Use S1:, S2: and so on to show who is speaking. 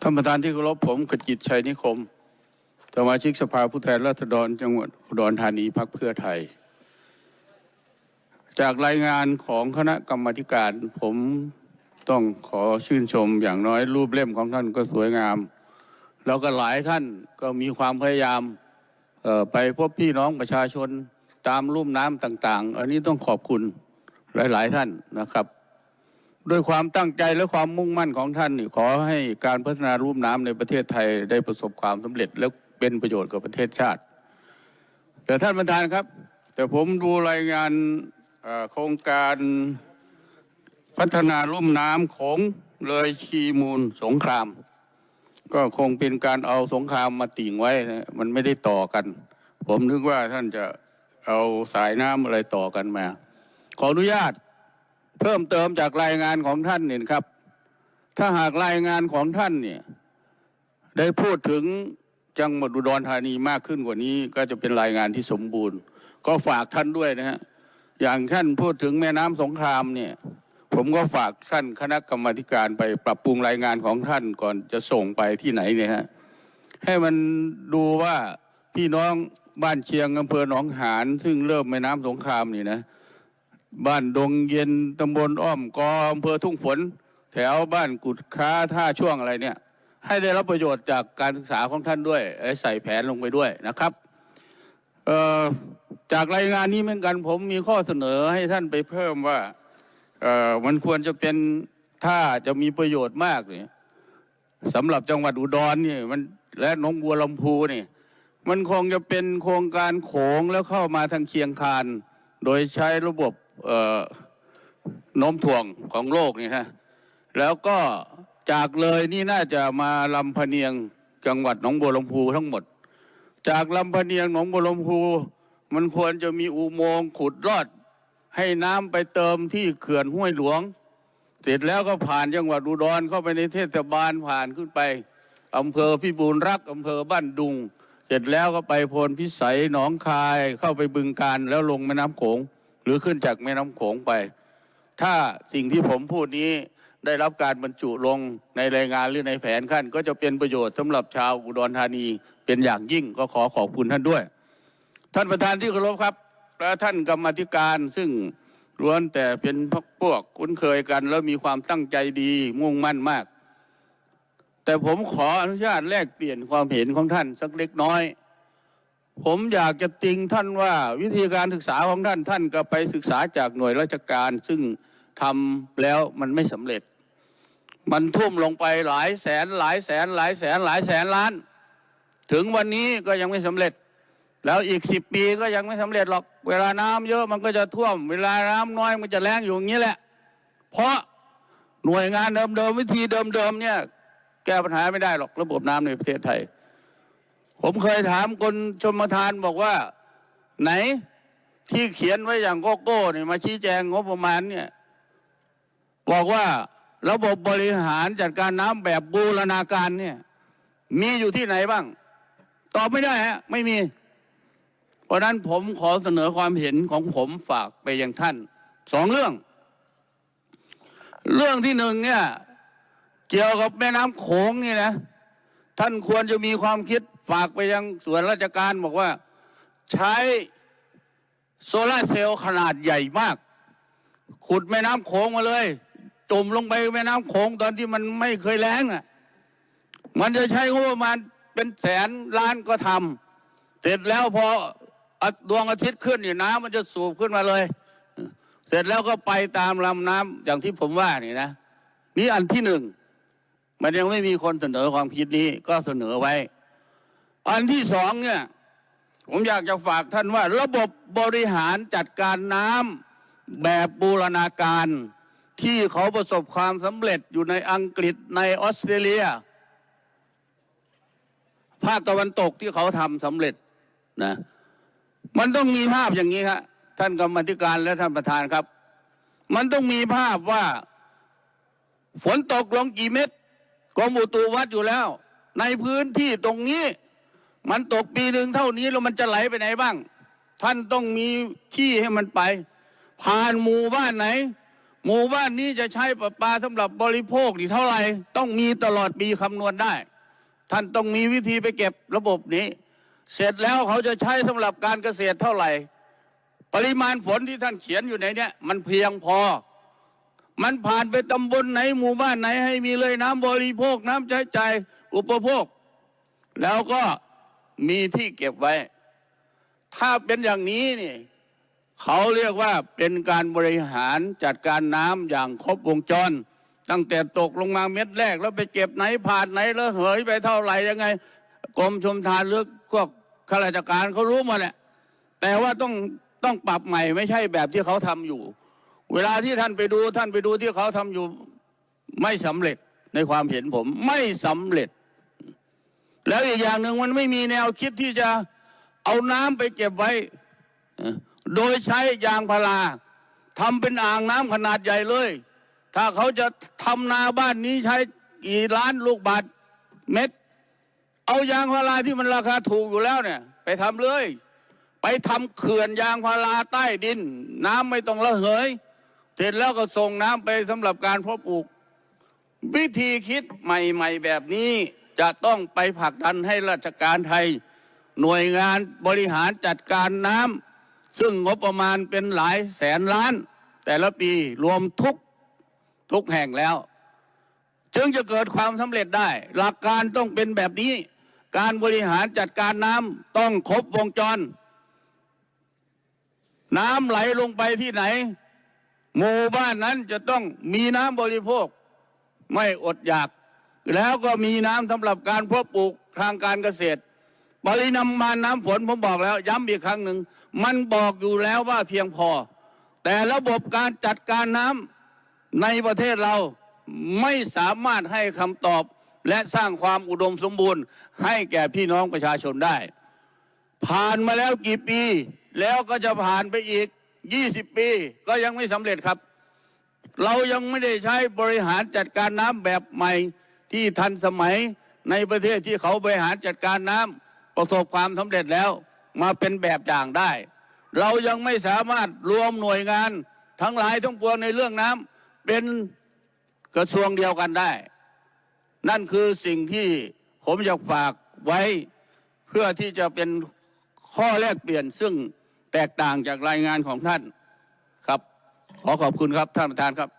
S1: ท่านประธานที่เคารพผมขจิตชัยนิคมสมาชิกสภาผู้แทนราษฎรจังหวัดอุดรธานีพักเพื่อไทย จากรายงานของคณะกรรมการ ผมต้องขอชื่นชมอย่างน้อยรูปเล่มของท่านก็สวยงาม แล้วก็หลายท่านก็มีความพยายามไปพบพี่น้องประชาชนตามลุ่มน้ำต่าง ๆ อันนี้ต้องขอบคุณหลาย ๆ ท่านนะครับ ด้วยความตั้งใจและความมุ่งมั่นของท่านนี่ขอให้การพัฒนารูปน้ำในประเทศไทยได้ประสบความสำเร็จและเป็นประโยชน์กับประเทศชาติ แต่ท่านประธานครับ แต่ผมดูรายงานโครงการพัฒนาลุ่มน้ำโขงเลยชีมูลสงคราม ก็คงเป็นการเอาสงครามมาติ่งไว้นะมันไม่ได้ต่อกัน ผมนึกว่าท่านจะเอาสายน้ำอะไรต่อกันมา ขออนุญาต พิ่มเติมจากรายงานของท่านเนี่ยครับ ถ้าหากรายงานของท่านเนี่ยได้พูดถึงจังหวัดอุดรธานีมากขึ้นกว่านี้ ก็จะเป็นรายงานที่สมบูรณ์ ก็ฝากท่านด้วยนะฮะอย่างท่านพูดถึงแม่น้ำสงครามเนี่ยผมก็ฝากท่านคณะกรรมการไปปรับปรุงรายงานของท่านก่อนจะส่งไปที่ไหนเนี่ยฮะให้มันดูว่าพี่น้องบ้านเชียงอำเภอหนองหานซึ่งเริ่มแม่น้ำสงครามนี่นะ บ้านดงเย็นตำบลอ้อมกออำเภอทุ่งฝน แถวบ้านกุดค้าท่าช่วงอะไรเนี่ย ให้ได้รับประโยชน์จากการศึกษาของท่านด้วยและใส่แผนลงไปด้วยนะครับจากรายงานนี้เหมือนกันผมมีข้อเสนอให้ท่านไปเพิ่มว่ามันควรจะเป็นถ้าจะมีประโยชน์มากเนี่ยสำหรับจังหวัดอุดรนี่มันและหนองบัวลำพูนี่มันคงจะเป็นโครงการโขงแล้วเข้ามาทางเชียงคาน โดยใช้ระบบ โน้มถ่วงของโลกนี่ฮะแล้วก็จากเลยนี่น่าจะมาลำพเนียงจังหวัดหนองบัวลำพูทั้งหมด จากลำพเนียงหนองบัวลำพู มันควรจะมีอุโมงค์ขุดลอด ให้น้ำไปเติมที่เขื่อนห้วยหลวง เสร็จแล้วก็ผ่านจังหวัดอุดรเข้าไปในเทศบาลผ่านขึ้นไปอำเภอพิบูลรักษ์อำเภอบ้านดุง เสร็จแล้วก็ไปโพนพิสัยหนองคายเข้าไปบึงการแล้วลงแม่น้ำโขง หรือขึ้นจากแม่น้ำโขงไป ถ้าสิ่งที่ผมพูดนี้ได้รับการบรรจุลงในรายงานหรือในแผนขั้น ก็จะเป็นประโยชน์สำหรับชาวอุดรธานีเป็นอย่างยิ่งก็ขอขอบคุณท่านด้วย ท่านประธานที่เคารพครับ และท่านกรรมธิการซึ่งล้วนแต่เป็นพพวกคุ้นเคยกัน แล้วมีความตั้งใจดีมุ่งมั่นมาก แต่ผมขออนุญาตแลกเปลี่ยนความเห็นของท่านสักเล็กน้อย ผมอยากจะติงท่านว่าวิธีการศึกษาของท่านท่านก็ไปศึกษาจากหน่วยราชการ ซึ่งทำแล้วมันไม่สำเร็จ มันทุ่มลงไปหลายแสนหลายแสนหลายแสนหลายแสนล้าน ถึงวันนี้ก็ยังไม่สำเร็จ แล้วอีกสิบปีก็ยังไม่สำเร็จหรอก เวลาน้ำเยอะมันก็จะท่วม เวลาน้ำน้อยมันจะแรงอยู่อย่างนี้แหละ เพราะหน่วยงานเดิมๆวิธีเดิมๆเนี่ยแก้ปัญหาไม่ได้หรอกระบบน้ำในประเทศไทย ผมเคยถามคนชมทานบอกว่า ไหนที่เขียนไว้อย่างโกโก้เนี่ยมาชี้แจงงบประมาณเนี่ย บอกว่าระบบบริหารจัดการน้ำแบบบูรณาการเนี่ย มีอยู่ที่ไหนบ้าง ตอบไม่ได้ฮะ ไม่มี เพราะนั้นผมขอเสนอความเห็นของผมฝากไปยังท่านสองเรื่อง เรื่องที่หนึ่งเนี่ย เกี่ยวกับแม่น้ำโขงนี่นะ ท่านควรจะมีความคิด ฝากไปยังส่วนราชการบอกว่าใช้โซลาร์เซลล์ขนาดใหญ่มาก ขุดแม่น้ำโขงมาเลย จมลงไปแม่น้ำโขงตอนที่มันไม่เคยแล้งอะมันจะใช้งบประมาณเป็นแสนล้านก็ทำเสร็จแล้วพอดวงอาทิตย์ขึ้นนี่น้ำมันจะสูบขึ้นมาเลย เสร็จแล้วก็ไปตามลำน้ำอย่างที่ผมว่านี่นะนี่อันที่หนึ่งมันยังไม่มีคนเสนอความคิดนี้ก็เสนอไว้ อันที่สองเนี่ยผมอยากจะฝากท่านว่า ระบบบริหารจัดการน้ำแบบบูรณาการ ที่เขาประสบความสำเร็จอยู่ในอังกฤษในออสเตรเลีย ภาคตะวันตกที่เขาทำสำเร็จนะมันต้องมีภาพอย่างนี้ครับท่านกรรมธิการและท่านประธานครับ มันต้องมีภาพว่า ฝนตกลงกี่เม็ดกรมอุตุวัดอยู่แล้ว ในพื้นที่ตรงนี้ มันตกปีหนึ่งเท่านี้แล้วมันจะไหลไปไหนบ้าง ท่านต้องมีที่ให้มันไป ผ่านหมู่บ้านไหน หมู่บ้านนี้จะใช้ประปาสำหรับบริโภคนี่เท่าไหร่ต้องมีตลอดปีคำนวณได้ ท่านต้องมีวิธีไปเก็บระบบนี้ เสร็จแล้วเขาจะใช้สำหรับการเกษตรเท่าไหร่ ปริมาณฝนที่ท่านเขียนอยู่ในเนี้ยมันเพียงพอมันผ่านไปตำบลไหนหมู่บ้านไหนให้มีเลยน้ำบริโภคน้ำใช้ใจ่ายอุปโภค แล้วก็ มีที่เก็บไว้ ถ้าเป็นอย่างนี้นี่เขาเรียกว่าเป็นการบริหารจัดการน้ำอย่างครบวงจร ตั้งแต่ตกลงมาเม็ดแรก แล้วไปเก็บไหนผ่านไหนแล้วเหยไปเท่าไหร่ยังไงกรมชมทานหรือพวกข้าราชการเขารู้มาแหละแต่ว่าต้องต้องปรับใหม่ไม่ใช่แบบที่เขาทำอยู่ เวลาที่ท่านไปดูท่านไปดูที่เขาทำอยู่ไม่สำเร็จในความเห็นผมไม่สำเร็จ แล้วอีกอย่างหนึ่งมันไม่มีแนวคิดที่จะเอาน้ำไปเก็บไว้ โดยใช้ยางพาราทำเป็นอ่างน้ำขนาดใหญ่เลย ถ้าเขาจะทำนาบ้านนี้ใช้กี่ล้านลูกบาทเม็ด เอายางพาราที่มันราคาถูกอยู่แล้วเนี่ย ไปทำเลย ไปทำเขื่อนยางพาราใต้ดิน น้ำไม่ต้องระเหย เสร็จแล้วก็ส่งน้ำไปสำหรับการเพาะปลูก วิธีคิดใหม่ ๆ แบบนี้ จะต้องไปผลักดันให้ราชการไทย หน่วยงานบริหารจัดการน้ำซึ่งงบประมาณเป็นหลายแสนล้าน แต่ละปีรวมทุกทุกแห่งแล้ว จึงจะเกิดความสำเร็จได้ หลักการต้องเป็นแบบนี้ การบริหารจัดการน้ำต้องครบวงจร น้ำไหลลงไปที่ไหน หมู่บ้านนั้นจะต้องมีน้ำบริโภค ไม่อดอยาก แล้วก็มีน้ำสำหรับการเพาะปลูกทางการเกษตร ปริมาณน้ำฝนผมบอกแล้ว ย้ำอีกครั้งหนึ่ง มันบอกอยู่แล้วว่าเพียงพอ แต่ระบบการจัดการน้ำในประเทศเราไม่สามารถให้คำตอบและสร้างความอุดมสมบูรณ์ ให้แก่พี่น้องประชาชนได้ ผ่านมาแล้วกี่ปี แล้วก็จะผ่านไปอีก 20 ปี ก็ยังไม่สำเร็จครับ เรายังไม่ได้ใช้บริหารจัดการน้ำแบบใหม่ ที่ทันสมัยในประเทศที่เขาบริหารจัดการน้ำประสบความสำเร็จแล้วมาเป็นแบบอย่างได้ เรายังไม่สามารถรวมหน่วยงานทั้งหลายทั้งปวงในเรื่องน้ำเป็นกระทรวงเดียวกันได้ นั่นคือสิ่งที่ผมอยากฝากไว้เพื่อที่จะเป็นข้อแลกเปลี่ยนซึ่งแตกต่างจากรายงานของท่านครับ ขอขอบคุณครับท่านประธานครับ